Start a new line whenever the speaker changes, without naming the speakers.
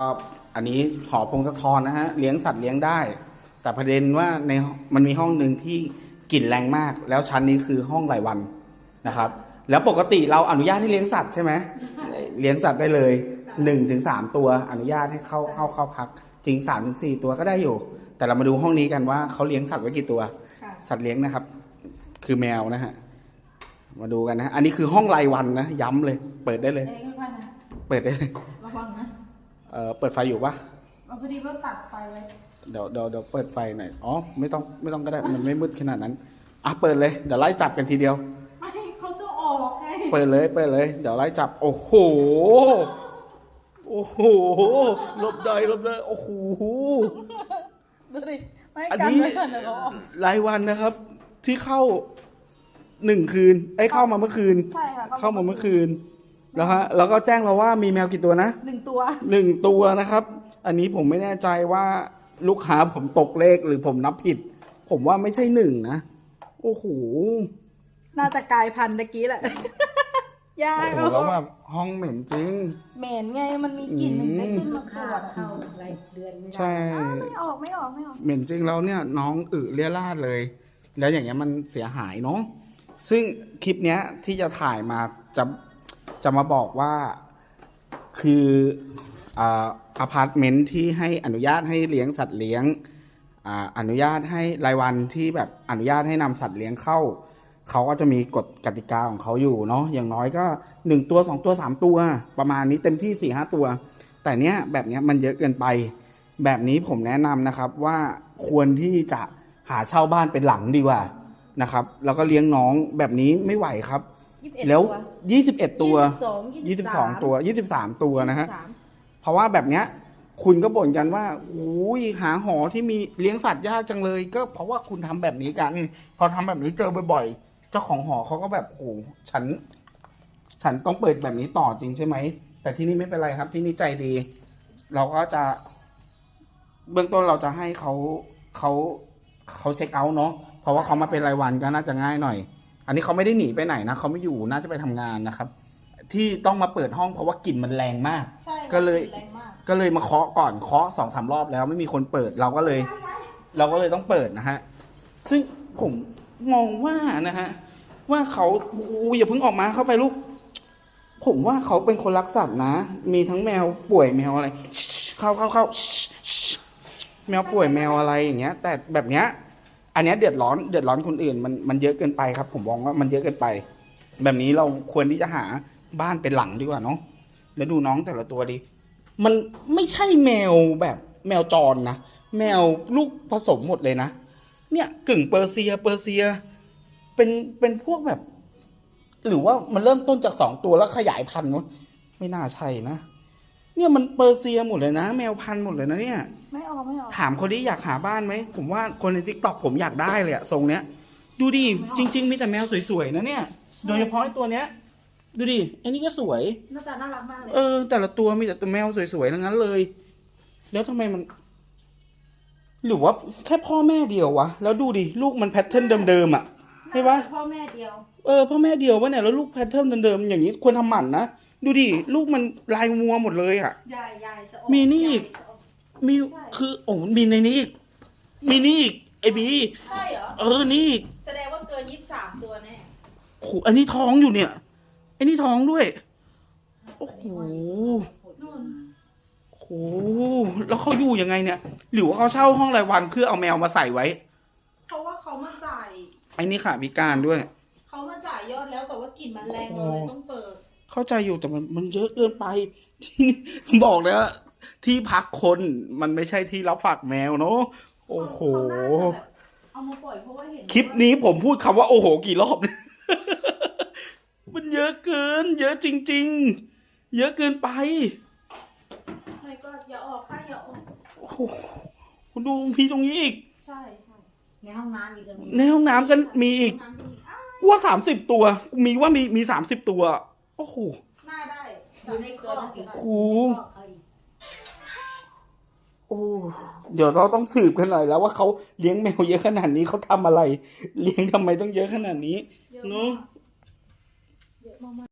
ก็อันนี้หอพงศธรนะฮะเลี้ยงสัตว์เลี้ยงได้ แต่ประเด็นว่าในมันมีห้องหนึ่งที่กลิ่นแรงมาก แล้วชั้นนี้คือห้องรายวันนะครับ แล้วปกติเราอนุญาตให้เลี้ยงสัตว์ใช่ไหมเลี้ยงสัตว์ได้เลยหนึ่งถึงสามตัวอนุญาตให้เข้าเข้าเข้าพัก จริงสามถึงสี่ตัวก็ได้อยู่ แต่เรามาดูห้องนี้กันว่าเขาเลี้ยงสัตว์ไว้กี่ตัว
ค่ะ
สัตว์เลี้ยงนะครับ คือแมวนะฮะมาดูกันนะอันนี้คือห้องรายวันนะย้ำเลย เปิดได้เลย
เอ้ยค่อยๆนะ
เปิดได้เลย
ระวังนะ
เออเปิดไฟอยู่ปะ
เอาพอดีว่าตัดไฟไว้
เดี๋ยวเดี๋ยวเดี๋ยวเปิดไฟหน่อย อ๋อ ไม่ต้องไม่ต้องก็ได้ มันไม่มืดขนาดนั้น อะ เปิดเลย เดี๋ยวไล่จับกันทีเดียว
ไม่เขาจะออกไง
เปิดเลย เปิดเลย เดี๋ยวไล่จับ โอ้โห โอ้โหหลบได้หลบได้โอ้โห
ดูดิไม่
อัน
กัน
นี้
ไว้ก่อนเดี๋ยวเขาออก
รายวันนะครับ ที่เข้าหนึ่งคืน ไอ้ยเข้ามาเมื่อคืน
ใช่ค่ะ
เข้ามาเมื่อคืน แล้วฮะแล้วก็แจ้งเราว่ามีแมวกี่ตัวนะ
หนึ่งตัว
หนึ่งตัวนะครับ อันนี้ผมไม่แน่ใจว่าลูกค้าผมตกเลขหรือผมนับผิด ผมว่าไม่ใช่หนึ่งนะ โอ้โห
น่าจะกลายพันธุ์ตะกี้แหละ ยา
โอ้
ก
โหแล้วแบบห้องเหม็นจริง
เหม็นไงมันมีกลิ่นหนึ่งได้ขึ้นมาตร
ข้าว
จ
เข้าอะไรเดือนไม่ได้
ใช่
อ้าวไม่ออกไม่ออกไม่ออก
เหม็นจริงแล้วเนี่ยน้องอึเลียราดเลย แล้วอย่างเงี้ยมันเสียหายเนาะซึ่งคลิปเนี้ยที่จะถ่ายมาจะ จะมาบอกว่าคืออาพาร์ตเมนต์ที่ให้อนุญาตให้เลี้ยงสัตว์เลี้ยงออนุญาตให้รายวันที่แบบอนุญาตให้นำสัตว์เลี้ยงเข้า เขาก็จะมีกฎกติกาของเขาอยู่เนาะอย่างน้อยก็หนึ่งตัวสองตัวสามตัว ประมาณนี้เต็มที่สี่ห้าตัว แต่เนี้ยแบบเนี้ยมันเยอะเกินไป แบบนี้ผมแนะนำนะครับว่าควรที่จะหาเช่าบ้านเป็นหลังดีกว่านะครับ แล้วก็เลี้ยงน้องแบบนี้ไม่ไหวครับ
ยี่สิบเอ็ด
แล้ว
ตัว
ยี่สิบเอ็ดตัว
ยี่
ยี่
สิ
สิ
บบส
ส
อ
องงตัวยี่สิบสามตัวนะฮะ
ยี่สิบสาม
เพราะว่าแบบเนี้ย คุณก็บ่นกันว่าอุ้ยหาหอที่มีเลี้ยงสัตว์ยากจังเลย ก็เพราะว่าคุณทำแบบนี้กัน พอทำแบบนี้เจอบ่อยๆ เจ้าของหอเขาก็แบบโอ้โหฉัน ฉันต้องเปิดแบบนี้ต่อจริงใช่ไหม แต่ที่นี่ไม่เป็นไรครับ ที่นี่ใจดี เราก็จะ เบื้องต้นเราจะให้เขาเขาเขาเช็คเอาท์เนาะเพราะว่าเขามาเป็นรายวันก็น่าจะง่ายหน่อย อันนี้เขาไม่ได้หนีไปไหนนะเขาไม่อยู่น่าจะไปทำงานนะครับ ที่ต้องมาเปิดห้องเพราะว่ากลิ่นมันแรงมาก
ใช่
ก็เลย
แรงมาก
ก็เลยมาเคาะก่อนเคาะสองสามรอบแล้วไม่มีคนเปิดเราก็เลย เราก็เลยต้องเปิดนะฮะซึ่งผมมองว่านะฮะว่าเขาอูอย่าเพิ่งออกมาเข้าไปลูก ผมว่าเขาเป็นคนรักสัตว์นะ มีทั้งแมวป่วยแมวอะไร เข้าเข้าเข้าแมวป่วยแมวอะไรอย่างเงี้ย แต่แบบเนี้ย อันนี้เดือดร้อนเดือดร้อนคนอื่นมันมันเยอะเกินไปครับ ผมมองว่ามันเยอะเกินไป แบบนี้เราควรที่จะหาบ้านเป็นหลังดีกว่าเนาะแล้วดูน้องแต่ละตัวดิมันไม่ใช่แมวแบบแมวจรนะแมวลูกผสมหมดเลยนะเนี่ยกึ่งเปอร์เซียเปอร์เซีย เป็นเป็นพวกแบบ หรือว่ามันเริ่มต้นจากสองตัวแล้วขยายพันธุ์ไม่น่าใช่นะ เนี่ยมันเปอร์เซียหมดเลยนะ แมวพันธุ์หมดเลยนะเนี่ย
ไม่ออกไม่ออก
ถามคนที่อยากหาบ้านไหม ผมว่าคนในทิกตอกผมอยากได้เลยอะทรงเนี้ย ดูดิ จริง ๆ มีแต่แมวสวยๆนะเนี่ย โดยเฉพาะไอ้ตัวเนี้ย ดูดิไอ้นี่ก็สวย
หน้าตาน่ารักมากเลย
เออ แต่ละตัวมีแต่ตัวแมวสวยๆทั้งนั้นเลย แล้วทำไมมัน หรือว่าแค่พ่อแม่เดียววะ แล้วดูดิ ลูกมันแพทเทิร์นเดิมๆอะใช่ปะ
พ่อแม่เดียว
เออพ่อแม่เดียววะเนี่ยแล้วลูกแพทเทิร์นเดิมๆอย่างนี้ควรทำหมันนะ ดูดิลูกมันลายงัวหมดเลยอะ
ยายยายจะออก
มีนี่อีก
ยายจะออก
มี
ใช่
คือโอ้มีในนี้อีกมีนี่อีกไอบี
ใช่เหรอ
เออนี่อีก
แสดงว่าเกินยี่สิบสามตัวแน่
โอ้โหอันนี้ท้องอยู่เนี่ยไอันนี้ท้องด้วยโอ้โห
นู่น
โอ้โหแล้วเขาอยู่ยังไงเนี่ย หรือว่าเขาเช่าห้องรายวันเพื่อเอาแมวมาใส่ไว้
เพราะว่าเขามาจ่าย
ไอ้นี่ค่ะพิการด้วย
เขามาจ่ายยอดแล้วแต่ว่ากลิ่นมันแรงเราเลยต้องเปิด
เข้าใจอยู่แต่มันมันเยอะเกินไปที่นี่บอกเลยว่าที่พักคนมันไม่ใช่ที่รับฝากแมวเนาะโอ้โห
เขาน่าจะแบบเอามาปล่อยเพราะว่าเห็น
คลิปนี้ผมพูดคำว่าโอ้โหกี่รอบเนี่ยมันเยอะเกิน เยอะจริง ๆ เยอะเกินไป
ไม่ก็อย่าออกค่ะอย่าออก
โอ้โหคุณดูพี่ตรงนี้อีก
ใช่ใช่
ในห้องน้ำอีกก็มี
ในห้องน้ำกันมีอีก
น้ำมีอ้าว
ว่าสามสิบตัว มีว่ามีมีสามสิบตัว โอ้โห
หน้าได้
อยู่ในคอกอีก
โอ้โห
อยู่ในคอกเขาอีก
โอ้เดี๋ยวเราต้องสืบกันหน่อยแล้วว่าเขาเลี้ยงแมวเยอะขนาดนี้เขาทำอะไร เลี้ยงทำไมต้องเยอะขนาดนี้
เยอะ
เนาะ
มากเยอะมาก